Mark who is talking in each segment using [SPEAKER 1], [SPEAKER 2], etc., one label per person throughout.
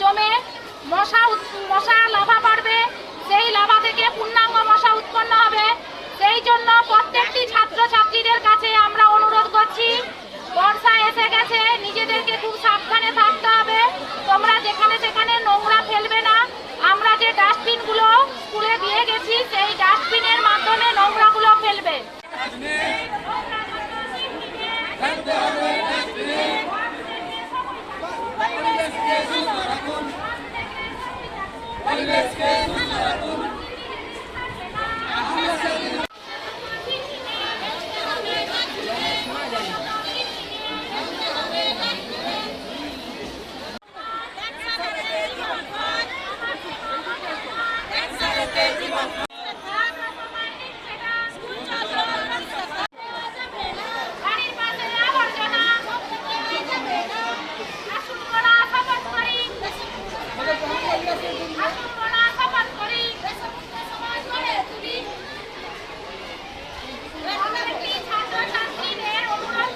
[SPEAKER 1] জমে মশা মশা লাভা বাড়বে সেই লাভা থেকে পূর্ণাঙ্গ মশা উৎপন্ন হবে সেই জন্য প্রত্যেকটি ছাত্রছাত্রীদের কাছে আমরা অনুরোধ করছি বর্ষা এসে গেছে নিজেদেরকে খুব সাবধানে থাকতে হবে তোমরা যেখানে সেখানে নোংরা ফেলবে না আমরা যে ডাস্টবিনগুলো স্কুলে দিয়ে গেছি সেই ডাস্টবিনের মাধ্যমে নোংরাগুলো ফেলবে বাড়ির পাশে আবর্জনা আসুন মোরা শপথ করি আসুন মোরা শপথ করি সমাজ গড়ে তুলি প্রত্যেকটি ছাত্রছাত্রীদের অনুরোধ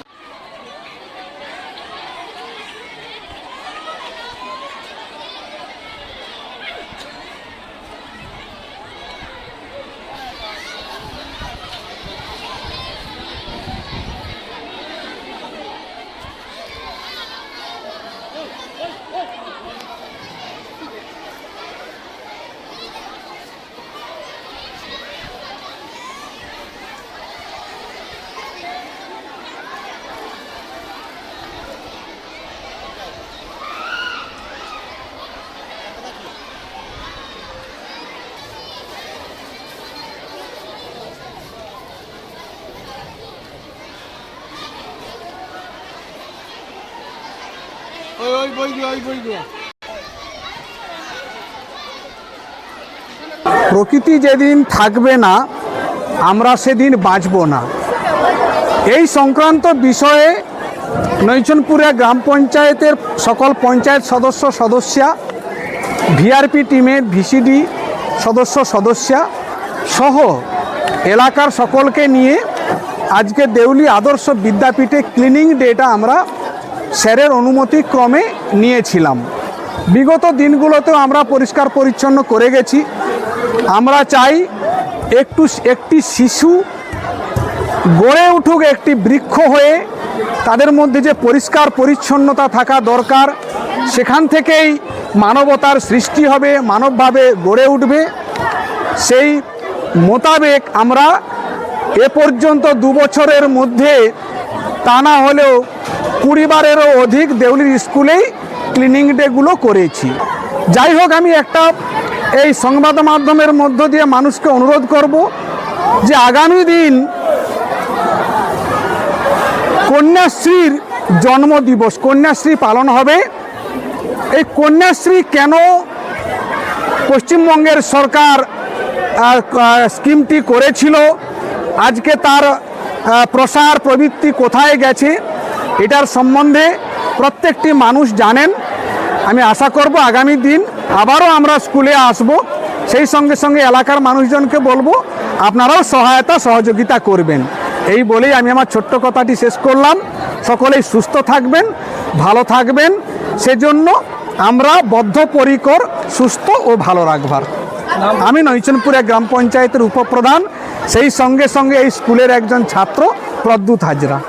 [SPEAKER 2] প্রকৃতি যেদিন থাকবে না, আমরা সেদিন বাঁচব না। এই সংক্রান্ত বিষয়ে নৈচনপুরে গ্রাম পঞ্চায়েতের সকল পঞ্চায়েত সদস্য, সদস্যা, ভিআরপি টিমের ভিসিডি সদস্য, সদস্যা সহ এলাকার সকলকে নিয়ে আজকে দেউলি আদর্শ বিদ্যাপীঠে ক্লিনিং ডেটা আমরা স্যারের অনুমতি ক্রমে নিয়েছিলাম। বিগত দিনগুলোতেও আমরা পরিষ্কার পরিচ্ছন্ন করে গেছি। আমরা চাই একটু একটি শিশু গড়ে উঠুক, একটি বৃক্ষ হয়ে তাদের মধ্যে যে পরিষ্কার পরিচ্ছন্নতা থাকা দরকার, সেখান থেকেই মানবতার সৃষ্টি হবে, মানবভাবে গড়ে উঠবে। সেই মোতাবেক আমরা এ পর্যন্ত দু বছরের মধ্যে তা না হলেও কুড়িবারেরও অধিক দেউলির স্কুলেই ক্লিনিং ডেগুলো করেছি। যাই হোক, আমি একটা এই সংবাদ মাধ্যমের মধ্য দিয়ে মানুষকে অনুরোধ করব যে আগামী দিন কন্যাশ্রীর জন্মদিবস, কন্যাশ্রী পালন হবে। এই কন্যাশ্রী কেন পশ্চিমবঙ্গের সরকার স্কিমটি করেছিল? আজকে তার প্রসার প্রবৃত্তি কোথায় গেছে? এটার সম্বন্ধে প্রত্যেকটি মানুষ জানেন। আমি আশা করব আগামী দিন আবারও আমরা স্কুলে আসব। সেই সঙ্গে সঙ্গে এলাকার মানুষজনকে বলব, আপনারাও সহায়তা, সহযোগিতা করবেন। এই বলেই আমি আমার ছোট্ট কথাটি শেষ করলাম। সকলেই সুস্থ থাকবেন, ভালো থাকবেন। সেজন্য আমরা বদ্ধপরিকর, সুস্থ ও ভালো রাখবার। আমি নৈচনপুরে গ্রাম পঞ্চায়েতের উপপ্রধান। সেই সঙ্গে সঙ্গে এই স্কুলের একজন ছাত্র, প্রদ্যুৎ হাজরা।